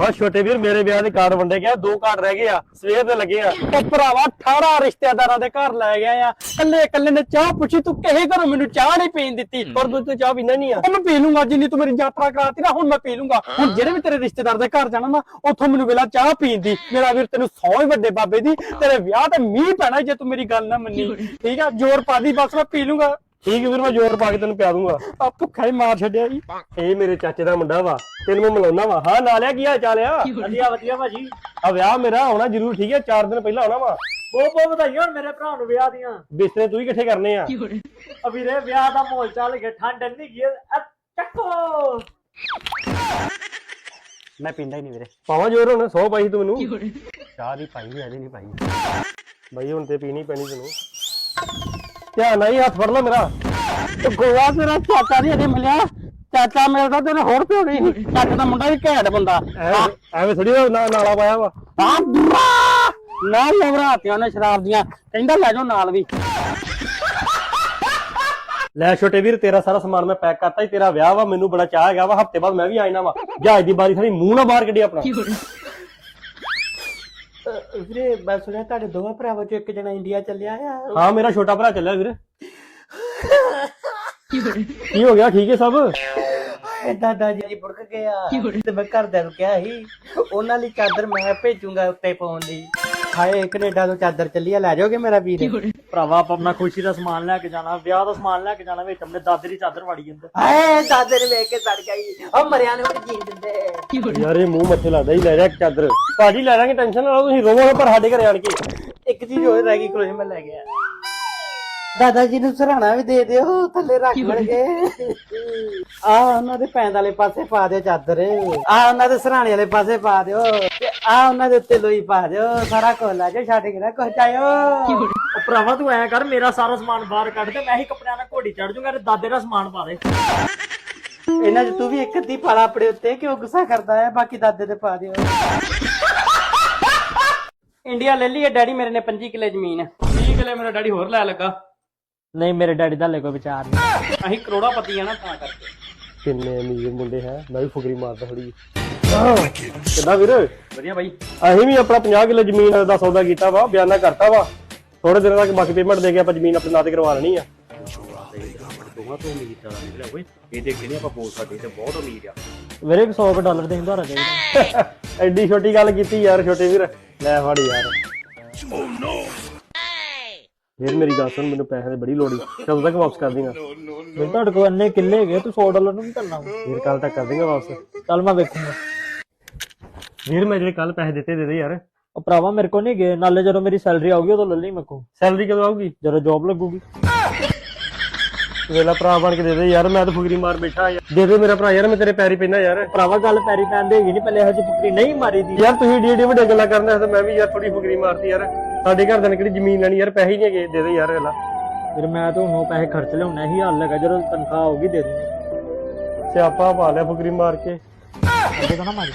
ਹਾਂ ਛੋਟੇ ਵੀਰ ਮੇਰੇ ਵਿਆਹ ਦੇ ਕਾਰਡ ਵੰਡੇ ਗਏ ਦੋ ਕਾਰਡ ਰਹਿ ਗਏ ਆ ਸਵੇਰ ਦੇ ਲੱਗੇ ਆ। ਉਹ ਭਰਾਵਾ 18 ਰਿਸ਼ਤੇਦਾਰਾਂ ਦੇ ਘਰ ਲੈ ਗਿਆ ਆ। ਕੱਲੇ ਕੱਲੇ ਨੇ ਚਾਹ ਪੁੱਛੀ ਤੂੰ ਕਹੇ ਘਰੋਂ ਮੈਨੂੰ ਚਾਹ ਨਹੀਂ ਪੀਣ ਦਿੱਤੀ? ਪਰ ਤੂੰ ਚਾਹ ਪੀਂਦਾ ਨਹੀਂ ਆ। ਮੈਂ ਪੀ ਲੂੰਗਾ ਜਿੰਨੀ ਤੂੰ ਮੇਰੀ ਯਾਤਰਾ ਕਰਾਤੀ ਨਾ ਹੁਣ ਮੈਂ ਪੀ ਲੂੰਗਾ। ਹੁਣ ਜਿਹੜੇ ਵੀ ਤੇਰੇ ਰਿਸ਼ਤੇਦਾਰ ਦੇ ਘਰ ਜਾਣਾ ਨਾ ਉੱਥੋਂ ਮੈਨੂੰ ਵੇਲਾ ਚਾਹ ਪੀਣ ਦੀ। ਮੇਰਾ ਵੀਰ ਤੈਨੂੰ ਸੌ ਹੀ ਵੱਡੇ ਬਾਬੇ ਦੀ ਤੇਰੇ ਵਿਆਹ ਤੇ ਮੀਂਹ ਪੈਣਾ ਜੇ ਤੂੰ ਮੇਰੀ ਗੱਲ ਨਾ ਮੰਨੀ। ਠੀਕ ਆ? ਜ਼ੋਰ ਪਾ ਦੀ ਬਸ ਮੈਂ ਪੀ ਲੂੰਗਾ। ਠੀਕ ਹੈ ਵੀਰ ਮੈਂ ਜ਼ੋਰ ਪਾ ਕੇ ਤੈਨੂੰ ਪਿਆ ਦੂੰਗਾ। ਆ ਭੁੱਖਾ ਹੀ ਮਾਰ ਛੱਡਿਆ ਜੀ। ਇਹ ਮੇਰੇ ਚਾਚੇ ਦਾ ਮੁੰਡਾ ਵਾ ਤੈਨੂੰ ਮੈਂ ਮਿਲਾਉਣਾ ਵਾ। ਹਾਂ ਲਾ ਲਿਆ ਕੀ ਹਾਲ ਚਾਲ ਆ? ਵਧੀਆ ਵਧੀਆ ਭਾਜੀ। ਆ ਵਿਆਹ ਮੇਰਾ ਆਉਣਾ ਜ਼ਰੂਰ ਠੀਕ ਹੈ 4 ਦਿਨ ਪਹਿਲਾਂ ਆਉਣਾ ਵਾ। ਬਹੁਤ ਬਹੁਤ ਵਧਾਈਆਂ ਹੁਣ ਮੇਰੇ ਭਰਾ ਨੂੰ ਵਿਆਹ ਦੀਆਂ। ਬਿਸਤਰੇ ਤੂੰ ਹੀ ਇਕੱਠੇ ਕਰਨੇ ਆ। ਆ ਵੀਰੇ ਵਿਆਹ ਦਾ ਮਾਹੌਲ ਚੱਲ ਗਿਆ ਠੰਡ ਨਹੀਂ ਗਈ ਆ ਚੱਕੋ। ਮੈਂ ਪੀਂਦਾ ਹੀ ਨਹੀਂ ਵੀਰੇ। ਪਾਵਾਂ ਜ਼ੋਰ ਹੁਣ ਸੌ ਪਾਈ ਸੀ ਤੂੰ ਮੈਨੂੰ। ਚਾਹ ਦੀ ਪਾਈ ਨਹੀਂ ਐਦੀ ਨਹੀਂ ਪਾਈ। ਬਈ ਹੁਣ ਤੇ ਪੀਣੀ ਪੈਣੀ ਤੈਨੂੰ। ਧਿਆਨ ਹੀ ਹੱਥ ਫੜ ਲੈ ਮੇਰਾ। ਤੇ ਗੋਆ ਤੇਰਾ ਚਾਚਾ ਨਹੀਂ ਅਜੇ ਮਿਲਿਆ। ਚਾਚਾ ਮਿਲਦਾ ਤੈਨੂੰ ਹੋਰ ਪਿਓ ਨਹੀਂ। ਚਾਚਾ ਦਾ ਮੁੰਡਾ ਵੀ ਘੈਂਟ ਬੰਦਾ। ਐਵੇਂ ਐਵੇਂ ਥੋੜੀ ਨਾਲਾ ਪਾਇਆ ਵਾ। ਹਾਂ ਬੁਆ! ਨਾ ਲਵਰਾਤਿਆਂ ਨੇ ਸ਼ਰਾਬ ਦੀਆਂ। ਕਹਿੰਦਾ ਲੈ ਜਾਓ ਨਾਲ ਵੀ। ਲੈ ਛੋਟੇ ਵੀਰ ਤੇਰਾ ਸਾਰਾ ਸਮਾਨ ਮੈਂ ਪੈਕ ਕਰਤਾ ਜੀ। ਤੇਰਾ ਵਿਆਹ ਵਾ ਮੈਨੂੰ ਬੜਾ ਚਾਹ ਹੈਗਾ ਵਾ। ਹਫ਼ਤੇ ਬਾਅਦ ਮੈਂ ਵੀ ਆਇਨਾ ਵਾ। ਜਹਾਜ਼ ਦੀ ਬਾਰੀ ਸਾਡੀ ਮੂੰਹ ਨਾ ਬਾਹਰ ਕੱਢੀ ਆਪਣਾ। ਵੀਰੇ ਮੈਂ ਸੁਣਿਆ ਤੁਹਾਡੇ ਦੋਵਾਂ ਭਰਾਵਾਂ ਚੋਂ ਇੱਕ ਜਣਾ ਇੰਡੀਆ ਚੱਲਿਆ ਆ। ਹਾਂ ਮੇਰਾ ਛੋਟਾ ਭਰਾ ਚੱਲਿਆ ਵੀਰ। ਕੀ ਹੋ ਗਿਆ? ਠੀਕ ਹੈ ਸਭ? ਏ ਦਾਦਾ ਜੀ ਬੁੜਕ ਗਿਆ ਤੇ ਮੈਂ ਘਰਦਿਆਂ ਨੂੰ ਕਿਹਾ ਸੀ ਉਹਨਾਂ ਲਈ ਚਾਦਰ ਮੈਂ ਭੇਜੂਗਾ ਉੱਤੇ ਪਾਉਣ ਲਈ ਹਾਏ ਕੈਨੇਡਾ ਤੋਂ ਚਾਦਰ ਚੱਲੀ ਆ ਲੈ ਜਾਓਗੇ ਮੇਰਾ ਵੀਰ? ਭਰਾਵਾ ਆਪਾਂ ਆਪਣਾ ਖੁਸ਼ੀ ਦਾ ਸਮਾਨ ਲੈ ਕੇ ਜਾਣਾ ਵਿਆਹ ਦਾ ਸਮਾਨ ਲੈ ਕੇ ਜਾਣਾ ਵਿੱਚ ਆਪਣੇ ਦਾਦੇ ਦੀ ਚਾਦਰ ਵਾੜੀ ਜਾਂਦਾ। ਹਾਏ ਦਾਦੇ ਨੂੰ ਵੇਖ ਕੇ ਸੜ ਗਈ ਉਹ ਮਰਿਆ ਨੂੰ ਹੁਣ ਜੀਣ ਦਿੰਦੇ। ਯਾਰ ਇਹ ਮੂੰਹ ਮੱਥੇ ਲੱਗਦਾ ਹੀ ਲੈ ਜਾ ਚਾਦਰ। ਭਾਜੀ ਲੈ ਜਾਾਂਗੇ ਟੈਨਸ਼ਨ ਨਾ ਲਓ ਤੁਸੀਂ ਰੋਵੋ ਪਰ ਸਾਡੇ ਘਰੇ ਆਣ ਕੇ। ਇੱਕ ਚੀਜ਼ ਹੋਰ ਰਹਿ ਗਈ ਕੋਲੇ ਮੈਂ ਲੈ ਗਿਆ। ਦਾਦਾ ਜੀ ਨੂੰ ਸਰਾਣਾ ਵੀ ਦੇ ਦਿਓ ਥੱਲੇ ਰੱਖ ਲਣਗੇ ਆ ਉਹਨਾਂ ਦੇ ਪੈਂਦ ਵਾਲੇ ਪਾਸੇ ਪਾ ਦਿਓ ਚਾਦਰ। ਆ ਉਹਨਾਂ ਦੇ ਸਰਾਣੇ ਵਾਲੇ ਪਾਸੇ ਪਾ ਦਿਓ। ਆ ਉਹਨਾਂ ਦੇ ਉੱਤੇ ਲੋਈ ਪਾ ਦਿਓ ਸਾਰਾ ਕੁਝ ਲੈ ਜਾਓ ਛੱਡ ਕੇ ਨਾ ਕੁਝ ਆਇਓ ਉਹ ਭਰਾਵਾ ਤੂੰ ਐ ਕਰ ਮੇਰਾ ਸਾਰਾ ਸਮਾਨ ਬਾਹਰ ਕੱਢ ਦੇ ਮੈਂ ਹੀ ਕੱਪੜਿਆਂ ਨਾਲ ਘੋੜੀ ਚੜ ਜੂਗਾ ਤੇ ਦਾਦੇ ਦਾ ਸਮਾਨ ਪਾ ਦੇ। ਇਹਨਾਂ 'ਚ ਤੂੰ ਵੀ ਇੱਕ ਅੱਧੀ ਪਾਲਾ ਆਪਣੇ ਉੱਤੇ ਕਿਉਂ ਗੁੱਸਾ ਕਰਦਾ ਹੈ? ਬਾਕੀ ਦਾਦੇ ਦੇ ਪਾ ਦਿਓ। ਇੰਡੀਆ ਲੈ ਲਈਏ ਡੈਡੀ ਮੇਰੇ ਨੇ 25 ਕਿੱਲੇ ਜ਼ਮੀਨ। 20 ਕਿਲੇ ਮੇਰਾ ਡੈਡੀ ਹੋਰ ਲੈ ਲੱਗਾ। ਨਹੀਂ ਮੇਰੇ ਡੈਡੀ ਦਾ ਲੈ ਕੋਈ ਵਿਚਾਰ ਨਹੀਂ। ਅਸੀਂ ਕਰੋੜਾ ਪਤੀ ਆ ਨਾ ਤਾਂ ਕਰਕੇ। ਕਿੰਨੇ ਅਮੀਰ ਮੁੰਡੇ ਹੈ ਮੈਂ ਵੀ ਫੁਕਰੀ ਮਾਰਦਾ ਥੋੜੀ ਕਿੱਦਾਂ ਵੀਰ? ਵਧੀਆ ਬਾਈ। ਅਸੀਂ ਵੀ ਆਪਣਾ 50 ਕਿੱਲੇ ਜ਼ਮੀਨ ਦਾ ਸੌਦਾ ਕੀਤਾ ਵਾ ਬਿਆਨਾ ਕਰਤਾ ਵਾ। ਥੋੜੇ ਦਿਨਾਂ ਤੱਕ ਬਾਕੀ ਪੇਮੈਂਟ ਦੇ ਕੇ ਆਪਾਂ ਜ਼ਮੀਨ ਆਪਣੇ ਨਾਂ ਤੇ ਕਰਵਾ ਲੈਣੀ ਆ। ਦੋਵਾਂ ਤੋਂ ਉਮੀਦ ਜ਼ਿਆਦਾ ਨਿਕਲਿਆ ਓਏ ਇਹ ਦੇਖ ਕੇ ਨਹੀਂ ਆਪਾਂ ਬੋਲ ਸਕਦੇ ਤੇ ਬਹੁਤ ਅਮੀਰ ਆ ਵੀਰੇ 100 ਡਾਲਰ ਦੇ। ਹਿੰਦਾਰਾ ਚਾਹੀਦਾ ਐਡੀ ਛੋਟੀ ਗੱਲ ਕੀਤੀ ਯਾਰ ਛੋਟੇ ਵੀਰ। ਲੈ ਫੜ ਯਾਰ। ਵੀਰ ਮੇਰੀ ਗੱਲ ਸੁਣ ਮੈਨੂੰ ਪੈਸੇ ਦੀ ਬੜੀ ਲੋੜ ਈ ਕਦੋਂ ਤੱਕ ਵਾਪਸ ਕਰ ਦੇਗਾ ਮੇਰੇ ਤੁਹਾਡੇ ਕੋਲ ਇੰਨੇ ਕਿੱਲੇ ਹੈਗੇ ਤੂੰ 100 ਡਾਲਰ ਨੂੰ ਕੀ ਕਰਨਾ। ਵੀਰ ਕੱਲ ਤੱਕ ਕਰ ਦੇਗਾ ਵਾਪਸ। ਚੱਲ ਮੈਂ ਵੇਖੂੰਗਾ। ਵੀਰ ਮੈਂ ਜਿਹੜੇ ਕੱਲ ਪੈਸੇ ਦਿੱਤੇ ਦੇ ਦੇ ਯਾਰ। ਉਹ ਭਰਾਵਾ ਮੇਰੇ ਕੋਲ ਨਹੀਂ ਗਏ ਨਾਲੇ ਜਦੋਂ ਮੇਰੀ ਸੈਲਰੀ ਆਊਗੀ ਉਦੋਂ ਲੈ ਲਈ ਮੇਰੇ ਕੋਲ। ਸੈਲਰੀ ਕਦੋਂ ਆਊਗੀ? ਜਦੋਂ ਜੌਬ ਲੱਗੂਗੀ। ਵੇਲਾ ਭਰਾ ਬਣ ਕੇ ਦੇ ਦੇ ਯਾਰ ਮੈਂ ਤਾਂ ਫੁਕਰੀ ਮਾਰ ਬੈਠਾ ਯਾਰ। ਦੇ ਦੇ ਮੇਰਾ ਭਰਾ ਯਾਰ ਮੈਂ ਤੇਰੇ ਪੈਰੀ ਪੈਂਦਾ ਯਾਰ। ਭਰਾਵਾ ਗੱਲ ਪੈਰੀ ਪੈਂਦੇ ਹੈਗੀ ਨਹੀਂ ਪਹਿਲੇ ਇਹੋ ਜਿਹੀ ਫੁਕਰੀ ਨਹੀਂ ਮਾਰੀ ਦੀ। ਯਾਰ ਤੁਸੀਂ ਡੀ ਡੀ ਵੱਡੇ ਗੱਲਾਂ ਕਰਨੇ ਤੇ ਮੈਂ ਵੀ ਯਾਰ ਥੋੜੀ ਫੁਕਰੀ ਮਾਰਤੀ ਯਾਰ। ਸਾਡੇ ਘਰ ਦੇ ਨੇ ਕਿਹੜੀ ਜ਼ਮੀਨ ਲੈਣੀ ਯਾਰ ਪੈਸੇ ਹੀ ਨਹੀਂ ਹੈਗੇ ਦੇ ਦੇ ਯਾਰ ਵੇਲਾ। ਫਿਰ ਮੈਂ ਤਾਂ ਉਹਨੂੰ ਪੈਸੇ ਖਰਚ ਲਿਆਉਣਾ ਹੀ ਹੱਲ ਹੈਗਾ ਜਦੋਂ ਤਨਖਾਹ ਆਊਗੀ ਦੇ ਦੂੰਗਾ। ਸਿਆਪਾ ਪਾ ਲਿਆ ਫੁਕਰੀ ਮਾਰ ਕੇ। ਅੱਗੇ ਤਾਂ ਨਾ ਮਾਰੀ।